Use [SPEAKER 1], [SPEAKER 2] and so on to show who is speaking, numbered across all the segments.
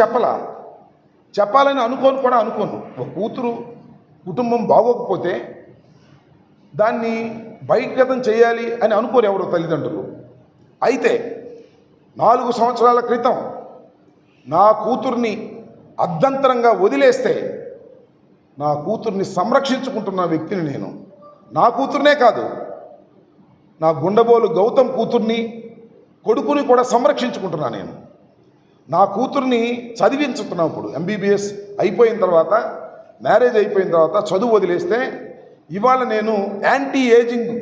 [SPEAKER 1] చెప్పలా. చెప్పాలని అనుకోను కూడా అనుకోను. ఒక కూతురు కుటుంబం బాగోకపోతే దాన్ని బహిర్గతం చేయాలి అని అనుకోరు ఎవరు తల్లిదండ్రులు. అయితే నాలుగు సంవత్సరాల క్రితం నా కూతుర్ని అర్ధంతరంగా వదిలేస్తే నా కూతుర్ని సంరక్షించుకుంటున్న వ్యక్తిని నేను. నా కూతుర్నే కాదు నా గుండబోలు గౌతమ్ కూతుర్ని కొడుకుని కూడా సంరక్షించుకుంటున్నా నేను. నా కూతుర్ని చదివించుతున్నాం ఇప్పుడు ఎంబీబీఎస్ అయిపోయిన తర్వాత మ్యారేజ్ అయిపోయిన తర్వాత చదువు వదిలేస్తే ఇవాళ నేను యాంటీ ఏజింగ్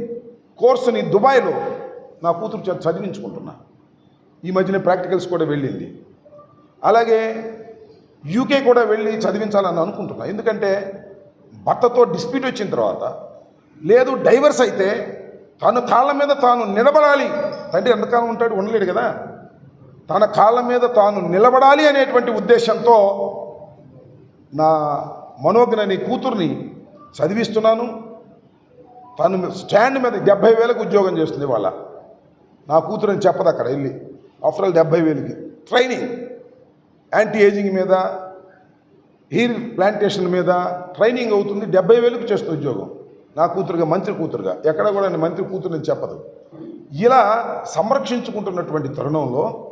[SPEAKER 1] కోర్సుని దుబాయ్లో నా కూతురు చదివించుకుంటున్నా. ఈ మధ్యన ప్రాక్టికల్స్ కూడా వెళ్ళింది. అలాగే యూకే కూడా వెళ్ళి చదివించాలని అనుకుంటున్నా. ఎందుకంటే భర్తతో డిస్ప్యూట్ వచ్చిన తర్వాత లేదు డైవర్స్ అయితే తను కాళ్ళ మీద తాను నిలబడాలి. తండ్రి ఎంతకాలం ఉంటాడు ఉండలేడు కదా. తన కాళ్ళ మీద తాను నిలబడాలి అనేటువంటి ఉద్దేశంతో నా మనోజ్ఞని కూతుర్ని చదివిస్తున్నాను. తను స్టాండ్ మీద డెబ్భై వేలకు ఉద్యోగం చేస్తుంది వాళ్ళ నా కూతురని చెప్పదు అక్కడ వెళ్ళి. ఆఫ్టర్ ఆల్ డెబ్భై వేలకి. ట్రైనింగ్ యాంటీ ఏజింగ్ మీద హీర్ ప్లాంటేషన్ మీద ట్రైనింగ్ అవుతుంది. డెబ్బై వేలకు చేస్తుంది ఉద్యోగం. నా కూతురుగా మంత్రి కూతురుగా. ఎక్కడ కూడా నేను మంత్రి కూతురుని చెప్పదు. ఇలా సంరక్షించుకుంటున్నటువంటి తరుణంలో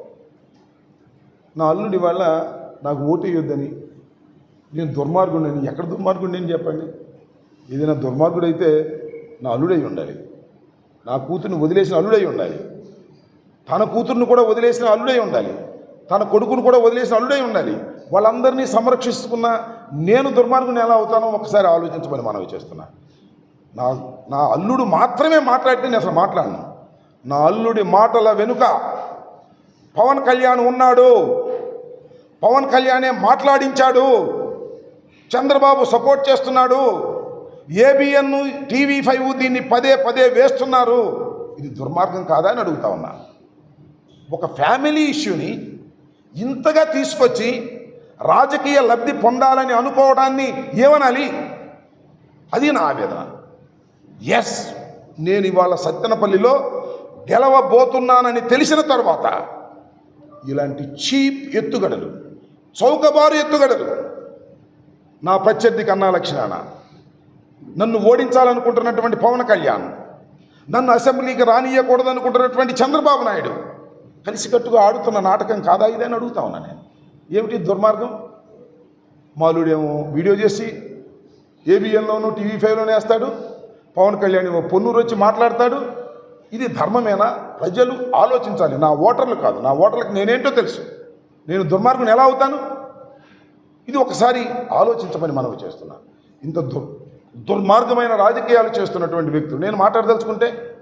[SPEAKER 1] నా అల్లుడి వల్ల నాకు ఓటు వేయొద్దని నేను దుర్మార్గుడిని ఎక్కడ దుర్మార్గుడిని అని చెప్పండి. ఏదైనా దుర్మార్గుడైతే నా అల్లుడై ఉండాలి. నా కూతుర్ని వదిలేసిన అల్లుడై ఉండాలి. తన కూతుర్ని కూడా వదిలేసిన అల్లుడై ఉండాలి. తన కొడుకును కూడా వదిలేసిన అల్లుడై ఉండాలి. వాళ్ళందరినీ సంరక్షిస్తున్న నేను దుర్మార్గుని ఎలా అవుతానో ఒకసారి ఆలోచించమని మనవి చేస్తున్నా. నా నా అల్లుడు మాత్రమే మాట్లాడితే నేను అసలు మాట్లాడను. నా అల్లుడి మాటల వెనుక పవన్ కళ్యాణ్ ఉన్నాడు. పవన్ కళ్యాణే మాట్లాడించాడు. చంద్రబాబు సపోర్ట్ చేస్తున్నాడు. ఏబిఎన్ టీవీ ఫైవ్ దీన్ని పదే పదే వేస్తున్నారు. ఇది దుర్మార్గం కాదా అని అడుగుతా ఉన్నా. ఒక ఫ్యామిలీ ఇష్యూని ఇంతగా తీసుకొచ్చి రాజకీయ లబ్ధి పొందాలని అనుకోవడాన్ని ఏమనాలి? అది నా ఆవేదన. ఎస్ నేను ఇవాళ సత్తెనపల్లిలో గెలవబోతున్నానని తెలిసిన తర్వాత ఇలాంటి చీప్ ఎత్తుగడలు చౌకబారు ఎత్తుగడలు. నా ప్రత్యర్థి కన్నా లక్షణాన నన్ను ఓడించాలనుకుంటున్నటువంటి పవన్ కళ్యాణ్ నన్ను అసెంబ్లీకి రానియకూడదనుకుంటున్నటువంటి చంద్రబాబు నాయుడు కలిసికట్టుగా ఆడుతున్న నాటకం కాదా ఇదని అడుగుతా ఉన్నా నేను. ఏమిటి దుర్మార్గం? మాలుడేమో వీడియో చేసి ఏబిఎన్లోనూ టీవీ ఫైవ్లోనే వేస్తాడు. పవన్ కళ్యాణ్ ఏమో పొన్నూరు వచ్చి మాట్లాడతాడు. ఇది ధర్మమేనా? ప్రజలు ఆలోచించాలి. నా ఓటర్లు కాదు. నా ఓటర్లకు నేనేంటో తెలుసు. నేను దుర్మార్గుని ఎలా అవుతాను? ఇది ఒకసారి ఆలోచించమని మనవి చేస్తున్నా. ఇంత దుర్ దుర్మార్గమైన రాజకీయాలు చేస్తున్నటువంటి వ్యక్తులు. నేను మాట్లాడదలుచుకుంటే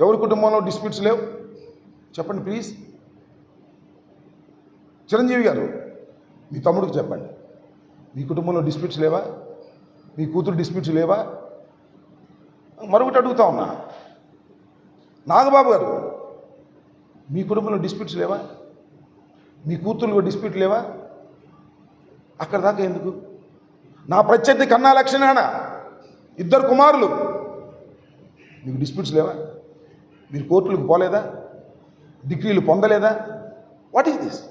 [SPEAKER 1] ఎవరి కుటుంబంలో డిస్ప్యూట్స్ లేవు? చెప్పండి ప్లీజ్. చిరంజీవి గారు మీ తమ్ముడికి చెప్పండి. మీ కుటుంబంలో డిస్ప్యూట్స్ లేవా? మీ కూతురు డిస్ప్యూట్స్ లేవా? మరొకటి అడుగుతా ఉన్నా. నాగబాబు గారు మీ కుటుంబంలో డిస్ప్యూట్స్ లేవా? మీ కూతురు డిస్ప్యూట్ లేవా? అక్కడ దాకా ఎందుకు? నా ప్రత్యర్థి కన్నా లక్షణాన ఇద్దరు కుమారులు. మీకు డిస్ప్యూట్స్ లేవా? మీరు కోర్టులకు పోలేదా? డిగ్రీలు పొందలేదా? వాట్ ఈస్ దిస్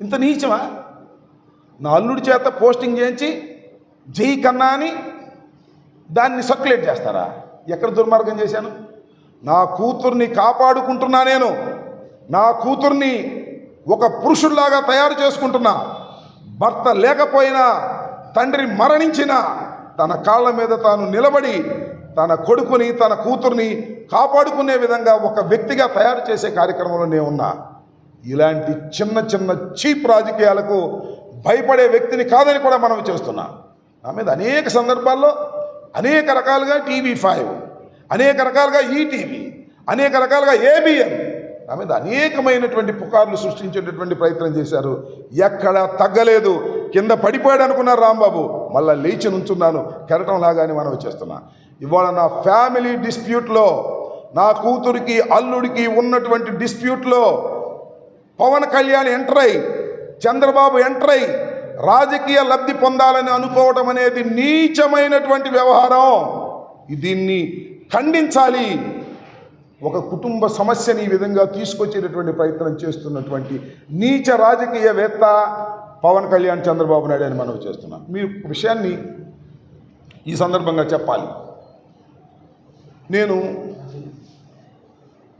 [SPEAKER 1] ఇంత నీచమా? నా అల్లుడి చేత పోస్టింగ్ చేయించి జై కన్నా అని దాన్ని సర్క్యులేట్ చేస్తారా? ఎక్కడ దుర్మార్గం చేశాను? నా కూతుర్ని కాపాడుకుంటున్నా నేను. నా కూతుర్ని ఒక పురుషుల్లాగా తయారు చేసుకుంటున్నా. భర్త లేకపోయినా తండ్రి మరణించినా తన కాళ్ళ మీద తాను నిలబడి తన కొడుకుని తన కూతుర్ని కాపాడుకునే విధంగా ఒక వ్యక్తిగా తయారు చేసే కార్యక్రమంలో నేను ఉన్నా. ఇలాంటి చిన్న చిన్న చీప్ రాజకీయాలకు భయపడే వ్యక్తిని కాదని కూడా మనం చేస్తున్నాం. నా మీద అనేక సందర్భాల్లో అనేక రకాలుగా టీవీ ఫైవ్ అనేక రకాలుగా ఈటీవీ అనేక రకాలుగా ఏబిఎం నా మీద అనేకమైనటువంటి పుకార్లు సృష్టించేటటువంటి ప్రయత్నం చేశారు. ఎక్కడా తగ్గలేదు. కింద పడిపోయాడు అనుకున్నారు రాంబాబు. మళ్ళీ లేచి నుంచున్నాను. కెరటం లాగానే మనం చేస్తున్నా ఇవాళ నా ఫ్యామిలీ డిస్ప్యూట్లో నా కూతురికి అల్లుడికి ఉన్నటువంటి డిస్ప్యూట్లో పవన్ కళ్యాణ్ ఎంటర్ అయి చంద్రబాబు ఎంటర్ అయి రాజకీయ లబ్ధి పొందాలని అనుకోవడం అనేది నీచమైనటువంటి వ్యవహారం. దీన్ని ఖండించాలి. ఒక కుటుంబ సమస్యని ఈ విధంగా తీసుకొచ్చేటటువంటి ప్రయత్నం చేస్తున్నటువంటి నీచ రాజకీయవేత్త పవన్ కళ్యాణ్ చంద్రబాబు నాయుడు అని మనం చేస్తున్నాం. మీరు విషయాన్ని ఈ సందర్భంగా చెప్పాలి. నేను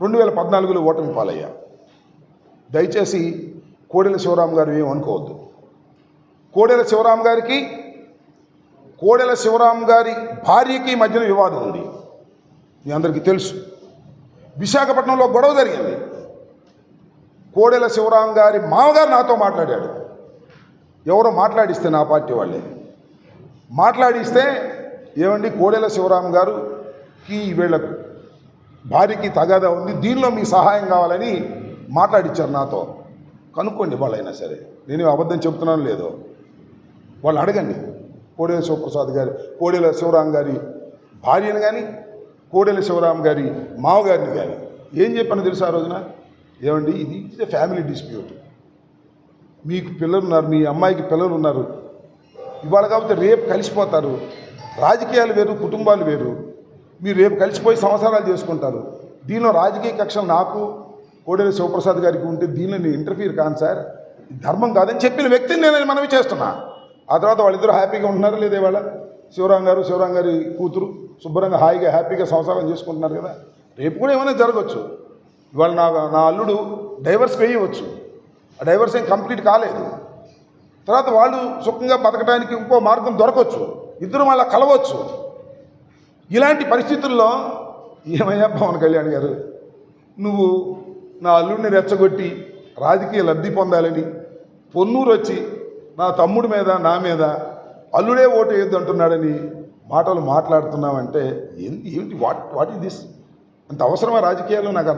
[SPEAKER 1] రెండు వేల పద్నాలుగులో ఓటమి పాలయ్యా. దయచేసి కోడెల శివరాం గారు ఏమనుకోవద్దు అనుకోవద్దు. కోడెల శివరాం గారికి కోడెల శివరాం గారి భార్యకి మధ్యన వివాదం ఉంది. మీ అందరికీ తెలుసు. విశాఖపట్నంలో గొడవ జరిగింది. కోడెల శివరాం గారి మామగారు నాతో మాట్లాడాడు. ఎవరో మాట్లాడిస్తే నా పార్టీ వాళ్ళే. మాట్లాడిస్తే ఏమండి కోడెల శివరాం గారుకి వీళ్ళకు భార్యకి తగాదా ఉంది దీనిలో మీ సహాయం కావాలని మాట్లాడిచ్చారు నాతో. కనుక్కోండి వాళ్ళైనా సరే. నేను అబద్ధం చెప్తున్నాను లేదో. వాళ్ళు అడగండి. కోడెల శివప్రసాద్ గారి కోడెల శివరాం గారి భార్యను కానీ కోడెల శివరాం గారి మామగారిని కానీ ఏం చెప్పాను తెలుసా ఆ రోజున? ఏమండి ఇది ఇది ఫ్యామిలీ డిస్ప్యూట్ మీకు పిల్లలు ఉన్నారు మీ అమ్మాయికి పిల్లలు ఉన్నారు. ఇవాళ కాకపోతే రేపు కలిసిపోతారు. రాజకీయాలు వేరు కుటుంబాలు వేరు. మీరు రేపు కలిసిపోయి సంవత్సరాలు చేసుకుంటారు. దీనిలో రాజకీయ కక్షలు నాకు కోడెల శివప్రసాద్ గారికి ఉంటే దీనిలో నేను ఇంటర్ఫీర్ కాను సార్. ధర్మం కాదని చెప్పిన వ్యక్తిని నేను మనవి చేస్తున్నా. ఆ తర్వాత వాళ్ళిద్దరూ హ్యాపీగా ఉంటున్నారు లేదా ఇవాళ? శివరాం గారు శివరాం గారి కూతురు. శుభ్రంగా హాయిగా హ్యాపీగా సంసారం చేసుకుంటున్నారు కదా. రేపు కూడా ఏమైనా జరగవచ్చు ఇవాళ నా నా అల్లుడు డైవర్స్ వేయవచ్చు. ఆ డైవర్స్ ఏం కంప్లీట్ కాలేదు. తర్వాత వాళ్ళు సుఖంగా బతకడానికి ఇంకో మార్గం దొరకవచ్చు ఇద్దరు మళ్ళీ కలవచ్చు. ఇలాంటి పరిస్థితుల్లో ఏమయ్యా పవన్ కళ్యాణ్ గారు? నువ్వు నా అల్లుడిని రెచ్చగొట్టి రాజకీయ లబ్ధి పొందాలని పొన్నూరు వచ్చి నా తమ్ముడి మీద నా మీద అల్లుడే ఓటు వేయొద్దు అంటున్నాడని మాటలు మాట్లాడుతున్నామంటే ఏంటి ఏమిటి? వాట్ వాట్ ఈస్ దిస్ అంత అవసరమా రాజకీయాల్లో? నాకు అర్థం